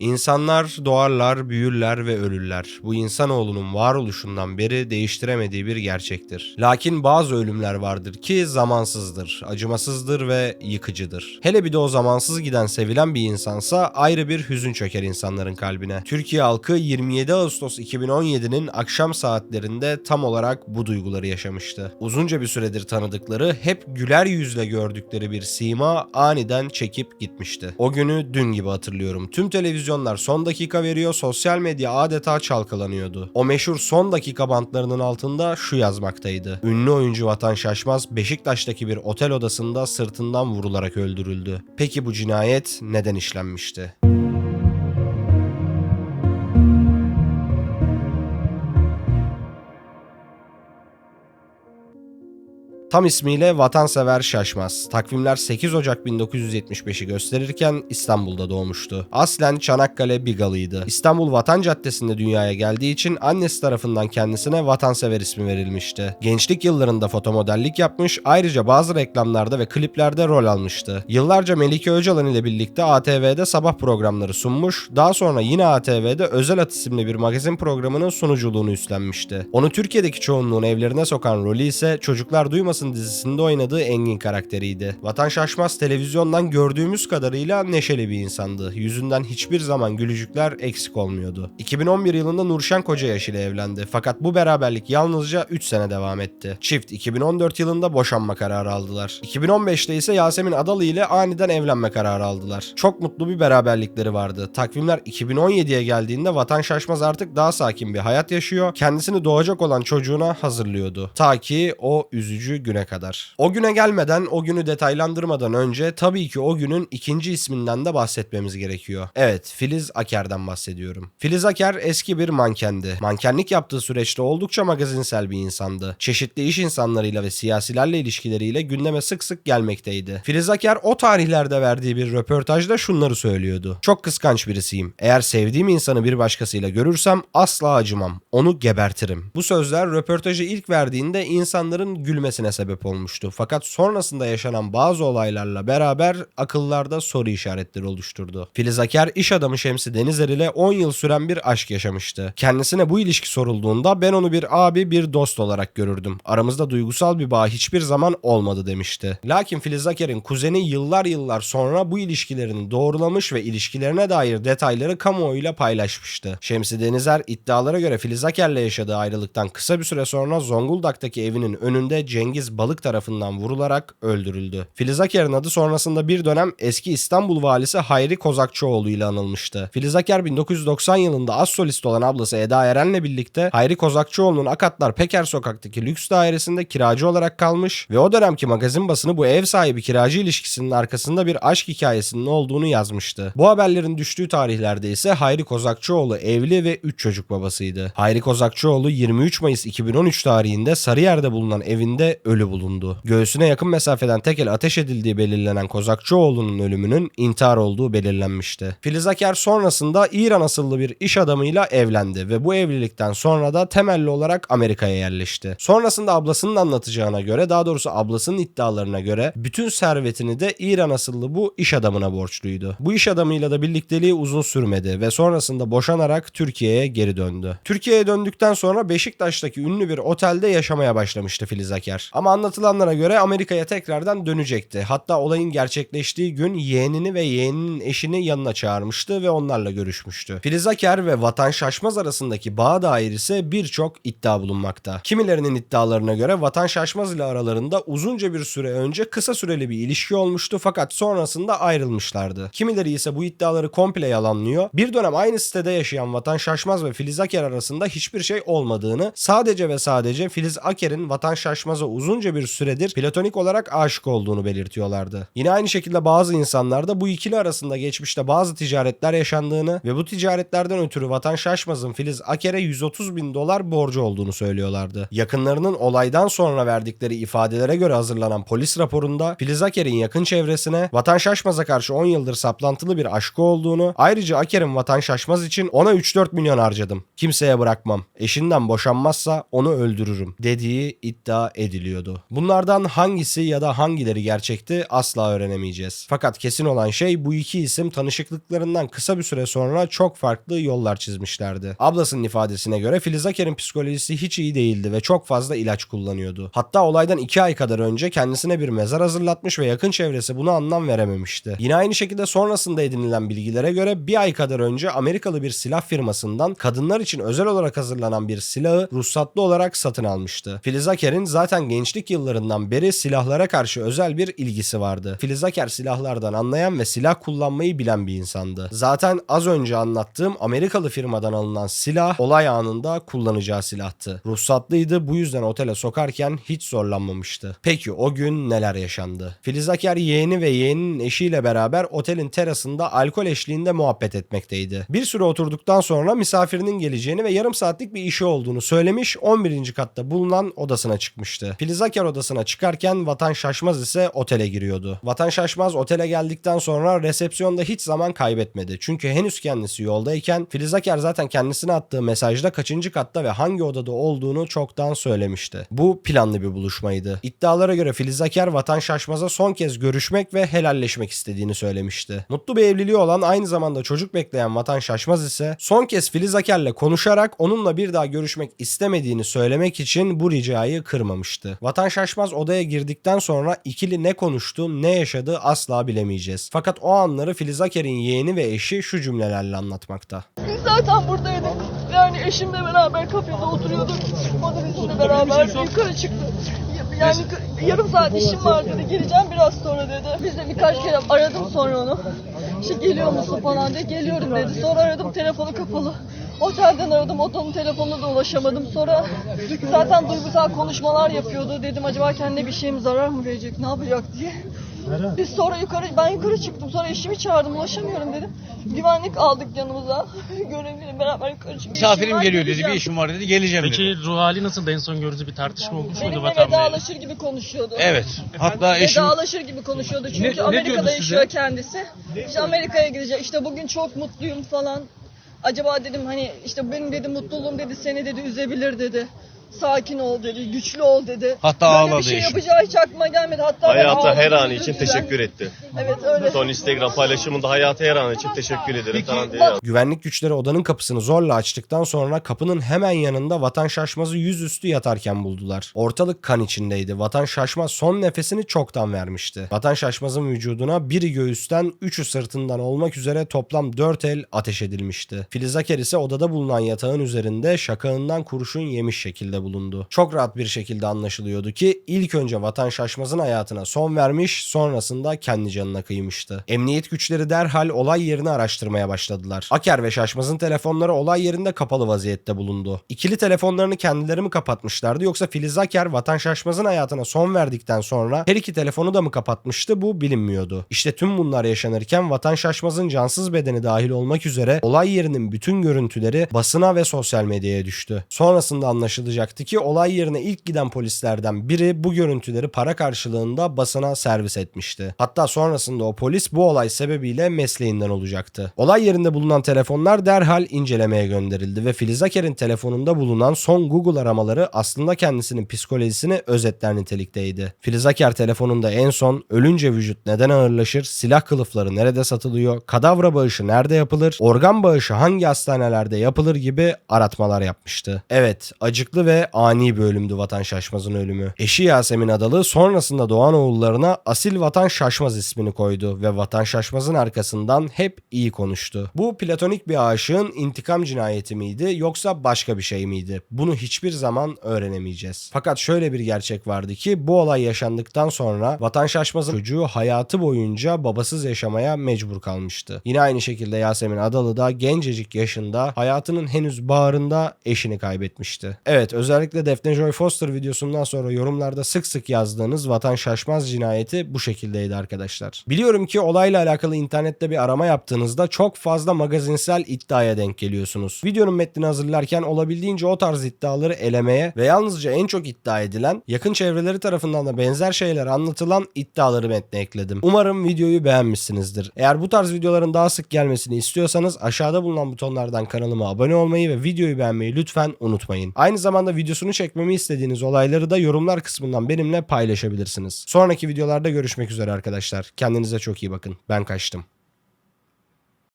İnsanlar doğarlar, büyürler ve ölürler. Bu insanoğlunun varoluşundan beri değiştiremediği bir gerçektir. Lakin bazı ölümler vardır ki zamansızdır, acımasızdır ve yıkıcıdır. Hele bir de o zamansız giden sevilen bir insansa ayrı bir hüzün çöker insanların kalbine. Türkiye halkı 27 Ağustos 2017'nin akşam saatlerinde tam olarak bu duyguları yaşamıştı. Uzunca bir süredir tanıdıkları, hep güler yüzle gördükleri bir sima aniden çekip gitmişti. O günü dün gibi hatırlıyorum. Tüm televizyonlar son dakika veriyor, sosyal medya adeta çalkalanıyordu. O meşhur son dakika bantlarının altında şu yazmaktaydı. Ünlü oyuncu Vatan Şaşmaz Beşiktaş'taki bir otel odasında sırtından vurularak öldürüldü. Peki bu cinayet neden işlenmişti? Tam ismiyle Vatansever Şaşmaz. Takvimler 8 Ocak 1975'i gösterirken İstanbul'da doğmuştu. Aslen Çanakkale Bigalıydı. İstanbul Vatan Caddesi'nde dünyaya geldiği için annesi tarafından kendisine Vatansever ismi verilmişti. Gençlik yıllarında fotomodellik yapmış, ayrıca bazı reklamlarda ve kliplerde rol almıştı. Yıllarca Melike Öcalan ile birlikte ATV'de sabah programları sunmuş, daha sonra yine ATV'de Özel At isimli bir magazin programının sunuculuğunu üstlenmişti. Onu Türkiye'deki çoğunluğun evlerine sokan rolü ise Çocuklar Duymasın dizisinde oynadığı Engin karakteriydi. Vatan Şaşmaz televizyondan gördüğümüz kadarıyla neşeli bir insandı. Yüzünden hiçbir zaman gülücükler eksik olmuyordu. 2011 yılında Nurşen Kocayaş ile evlendi fakat bu beraberlik yalnızca 3 sene devam etti. Çift 2014 yılında boşanma kararı aldılar. 2015'te ise Yasemin Adalı ile aniden evlenme kararı aldılar. Çok mutlu bir beraberlikleri vardı. Takvimler 2017'ye geldiğinde Vatan Şaşmaz artık daha sakin bir hayat yaşıyor. Kendisini doğacak olan çocuğuna hazırlıyordu. Ta ki o üzücü güne kadar. O güne gelmeden, o günü detaylandırmadan önce tabii ki o günün ikinci isminden de bahsetmemiz gerekiyor. Evet, Filiz Aker'den bahsediyorum. Filiz Aker eski bir mankendi. Mankenlik yaptığı süreçte oldukça magazinsel bir insandı. Çeşitli iş insanlarıyla ve siyasilerle ilişkileriyle gündeme sık sık gelmekteydi. Filiz Aker o tarihlerde verdiği bir röportajda şunları söylüyordu. Çok kıskanç birisiyim. Eğer sevdiğim insanı bir başkasıyla görürsem asla acımam. Onu gebertirim. Bu sözler röportajı ilk verdiğinde insanların gülmesine sebep olmuştu. Fakat sonrasında yaşanan bazı olaylarla beraber akıllarda soru işaretleri oluşturdu. Filiz Aker iş adamı Şemsi Denizer ile 10 yıl süren bir aşk yaşamıştı. Kendisine bu ilişki sorulduğunda ben onu bir abi bir dost olarak görürdüm. Aramızda duygusal bir bağ hiçbir zaman olmadı demişti. Lakin Filiz Aker'in kuzeni yıllar yıllar sonra bu ilişkilerini doğrulamış ve ilişkilerine dair detayları kamuoyuyla paylaşmıştı. Şemsi Denizer iddialara göre Filiz Aker'le yaşadığı ayrılıktan kısa bir süre sonra Zonguldak'taki evinin önünde Cengiz Balık tarafından vurularak öldürüldü. Filiz Aker'in adı sonrasında bir dönem eski İstanbul valisi Hayri Kozakçıoğlu ile anılmıştı. Filiz Aker 1990 yılında az solist olan ablası Eda Eren'le birlikte Hayri Kozakçıoğlu'nun Akatlar Peker Sokak'taki lüks dairesinde kiracı olarak kalmış ve o dönemki magazin basını bu ev sahibi kiracı ilişkisinin arkasında bir aşk hikayesinin olduğunu yazmıştı. Bu haberlerin düştüğü tarihlerde ise Hayri Kozakçıoğlu evli ve 3 çocuk babasıydı. Hayri Kozakçıoğlu 23 Mayıs 2013 tarihinde Sarıyer'de bulunan evinde ölü bulundu. Göğsüne yakın mesafeden tek el ateş edildiği belirlenen Kozakçıoğlu'nun ölümünün intihar olduğu belirlenmişti. Filiz Aker sonrasında İran asıllı bir iş adamıyla evlendi ve bu evlilikten sonra da temelli olarak Amerika'ya yerleşti. Sonrasında ablasının anlatacağına göre daha doğrusu ablasının iddialarına göre bütün servetini de İran asıllı bu iş adamına borçluydu. Bu iş adamıyla da birlikteliği uzun sürmedi ve sonrasında boşanarak Türkiye'ye geri döndü. Türkiye'ye döndükten sonra Beşiktaş'taki ünlü bir otelde yaşamaya başlamıştı Filiz Aker. Ama anlatılanlara göre Amerika'ya tekrardan dönecekti. Hatta olayın gerçekleştiği gün yeğenini ve yeğeninin eşini yanına çağırmıştı ve onlarla görüşmüştü. Filiz Aker ve Vatan Şaşmaz arasındaki bağ dair ise birçok iddia bulunmakta. Kimilerinin iddialarına göre Vatan Şaşmaz ile aralarında uzunca bir süre önce kısa süreli bir ilişki olmuştu fakat sonrasında ayrılmışlardı. Kimileri ise bu iddiaları komple yalanlıyor. Bir dönem aynı sitede yaşayan Vatan Şaşmaz ve Filiz Aker arasında hiçbir şey olmadığını, sadece ve sadece Filiz Aker'in Vatan Şaşmaz'a uzunca bir süredir platonik olarak aşık olduğunu belirtiyorlardı. Yine aynı şekilde bazı insanlar da bu ikili arasında geçmişte bazı ticaretler yaşandığını ve bu ticaretlerden ötürü Vatan Şaşmaz'ın Filiz Aker'e 130 bin dolar borcu olduğunu söylüyorlardı. Yakınlarının olaydan sonra verdikleri ifadelere göre hazırlanan polis raporunda Filiz Aker'in yakın çevresine Vatan Şaşmaz'a karşı 10 yıldır saplantılı bir aşkı olduğunu, ayrıca Aker'in Vatan Şaşmaz için ona 3-4 milyon harcadım. Kimseye bırakmam. Eşinden boşanmazsa onu öldürürüm dediği iddia ediliyor. Geliyordu. Bunlardan hangisi ya da hangileri gerçekti asla öğrenemeyeceğiz. Fakat kesin olan şey bu iki isim tanışıklıklarından kısa bir süre sonra çok farklı yollar çizmişlerdi. Ablasının ifadesine göre Filiz Aker'in psikolojisi hiç iyi değildi ve çok fazla ilaç kullanıyordu. Hatta olaydan iki ay kadar önce kendisine bir mezar hazırlatmış ve yakın çevresi buna anlam verememişti. Yine aynı şekilde sonrasında edinilen bilgilere göre bir ay kadar önce Amerikalı bir silah firmasından kadınlar için özel olarak hazırlanan bir silahı ruhsatlı olarak satın almıştı. Filiz Aker'in zaten gençlik yıllarından beri silahlara karşı özel bir ilgisi vardı. Filiz Aker silahlardan anlayan ve silah kullanmayı bilen bir insandı. Zaten az önce anlattığım Amerikalı firmadan alınan silah olay anında kullanacağı silahtı. Ruhsatlıydı bu yüzden otele sokarken hiç zorlanmamıştı. Peki o gün neler yaşandı? Filiz Aker yeğeni ve yeğeninin eşiyle beraber otelin terasında alkol eşliğinde muhabbet etmekteydi. Bir süre oturduktan sonra misafirinin geleceğini ve yarım saatlik bir işi olduğunu söylemiş 11. katta bulunan odasına çıkmıştı. Filiz Aker odasına çıkarken Vatan Şaşmaz ise otele giriyordu. Vatan Şaşmaz otele geldikten sonra resepsiyonda hiç zaman kaybetmedi. Çünkü henüz kendisi yoldayken Filiz Aker zaten kendisine attığı mesajda kaçıncı katta ve hangi odada olduğunu çoktan söylemişti. Bu planlı bir buluşmaydı. İddialara göre Filiz Aker Vatan Şaşmaz'a son kez görüşmek ve helalleşmek istediğini söylemişti. Mutlu bir evliliği olan aynı zamanda çocuk bekleyen Vatan Şaşmaz ise son kez Filiz Aker'le konuşarak onunla bir daha görüşmek istemediğini söylemek için bu ricayı kırmamıştı. Vatan Şaşmaz odaya girdikten sonra ikili ne konuştu, ne yaşadı asla bilemeyeceğiz. Fakat o anları Filiz Aker'in yeğeni ve eşi şu cümlelerle anlatmakta. Biz zaten buradaydık. Yani eşimle beraber kafede oturuyorduk. O da bizimle beraber yukarı çıktı. Yani yarım saat işim var dedi. Geleceğim biraz sonra dedi. Biz de birkaç kere aradım sonra onu. İşte geliyor musun falan diye. Geliyorum dedi. Sonra aradım telefonu kapalı. Otelden aradım. Otelin telefonuna da ulaşamadım. Sonra zaten duygusal konuşmalar yapıyordu. Dedim acaba kendine bir şey mi zarar mı verecek, ne yapacak diye. Biz sonra yukarı, ben yukarı çıktım. Sonra eşimi çağırdım, ulaşamıyorum dedim. Güvenlik aldık yanımıza. Görevliyle beraber yukarı çıktık. Misafirim geliyor dedi, bir işim var dedi, geleceğim dedi. Peki ruh hali nasıl? En son gördüğünüz bir tartışma olmuş muydu Benimle Vatan Bey? vedalaşır gibi konuşuyordu. Evet. Hatta eşim Vedalaşır gibi konuşuyordu çünkü Ne- ne diyordu Amerika'da size? yaşıyor kendisi. İşte Amerika'ya gidecek. İşte bugün çok mutluyum falan. Acaba dedim hani işte benim dedi mutluluğum dedi seni dedi üzebilir dedi. Sakin ol dedi, güçlü ol dedi. Hatta Böyle ağladı bir şey eşim. yapacağı hiç aklıma gelmedi. Hatta ben Hayata ağladım, her an için üzüldüm. teşekkür etti. Evet öyle. Son Instagram paylaşımında hayata her an için teşekkür ederim falan diye yazdı. Güvenlik güçleri odanın kapısını zorla açtıktan sonra kapının hemen yanında Vatan Şaşmaz'ı yüzüstü yatarken buldular. Ortalık kan içindeydi. Vatan Şaşmaz son nefesini çoktan vermişti. Vatan Şaşmaz'ın vücuduna biri göğüsten, üçü sırtından olmak üzere toplam 4 el ateş edilmişti. Filiz Aker ise odada bulunan yatağın üzerinde şakağından kurşun yemiş şekilde bulundu. Çok rahat bir şekilde anlaşılıyordu ki ilk önce Vatan Şaşmaz'ın hayatına son vermiş, sonrasında kendi canına kıymıştı. Emniyet güçleri derhal olay yerini araştırmaya başladılar. Aker ve Şaşmaz'ın telefonları olay yerinde kapalı vaziyette bulundu. İkili telefonlarını kendileri mi kapatmışlardı yoksa Filiz Aker Vatan Şaşmaz'ın hayatına son verdikten sonra her iki telefonu da mı kapatmıştı bu bilinmiyordu. İşte tüm bunlar yaşanırken Vatan Şaşmaz'ın cansız bedeni dahil olmak üzere olay yerinin bütün görüntüleri basına ve sosyal medyaya düştü. Sonrasında anlaşılacaktı ki olay yerine ilk giden polislerden biri bu görüntüleri para karşılığında basına servis etmişti. Hatta sonrasında o polis bu olay sebebiyle mesleğinden olacaktı. Olay yerinde bulunan telefonlar derhal incelemeye gönderildi ve Filiz Aker'in telefonunda bulunan son Google aramaları aslında kendisinin psikolojisini özetler nitelikteydi. Filiz Aker telefonunda en son ölünce vücut neden ağırlaşır, silah kılıfları nerede satılıyor, kadavra bağışı nerede yapılır, organ bağışı hangi hastanelerde yapılır gibi aratmalar yapmıştı. Evet, acıklı ve ani bir ölümdü Vatan Şaşmaz'ın ölümü. Eşi Yasemin Adalı sonrasında doğan oğullarına Asil Vatan Şaşmaz ismini koydu ve Vatan Şaşmaz'ın arkasından hep iyi konuştu. Bu platonik bir aşığın intikam cinayeti miydi yoksa başka bir şey miydi? Bunu hiçbir zaman öğrenemeyeceğiz. Fakat şöyle bir gerçek vardı ki bu olay yaşandıktan sonra Vatan Şaşmaz'ın çocuğu hayatı boyunca babasız yaşamaya mecbur kalmıştı. Yine aynı şekilde Yasemin Adalı da gencecik yaşında hayatının henüz bağrında eşini kaybetmişti. Evet özellikle Defne Joy Foster videosundan sonra yorumlarda sık sık yazdığınız Vatan Şaşmaz cinayeti bu şekildeydi arkadaşlar. Biliyorum ki olayla alakalı internette bir arama yaptığınızda çok fazla magazinsel iddiaya denk geliyorsunuz. Videonun metnini hazırlarken olabildiğince o tarz iddiaları elemeye ve yalnızca en çok iddia edilen, yakın çevreleri tarafından da benzer şeyler anlatılan iddiaları metne ekledim. Umarım videoyu beğenmişsinizdir. Eğer bu tarz videoların daha sık gelmesini istiyorsanız aşağıda bulunan butonlardan kanalıma abone olmayı ve videoyu beğenmeyi lütfen unutmayın. Aynı zamanda videosunu çekmemi istediğiniz olayları da yorumlar kısmından benimle paylaşabilirsiniz. Sonraki videolarda görüşmek üzere arkadaşlar. Kendinize çok iyi bakın. Ben kaçtım.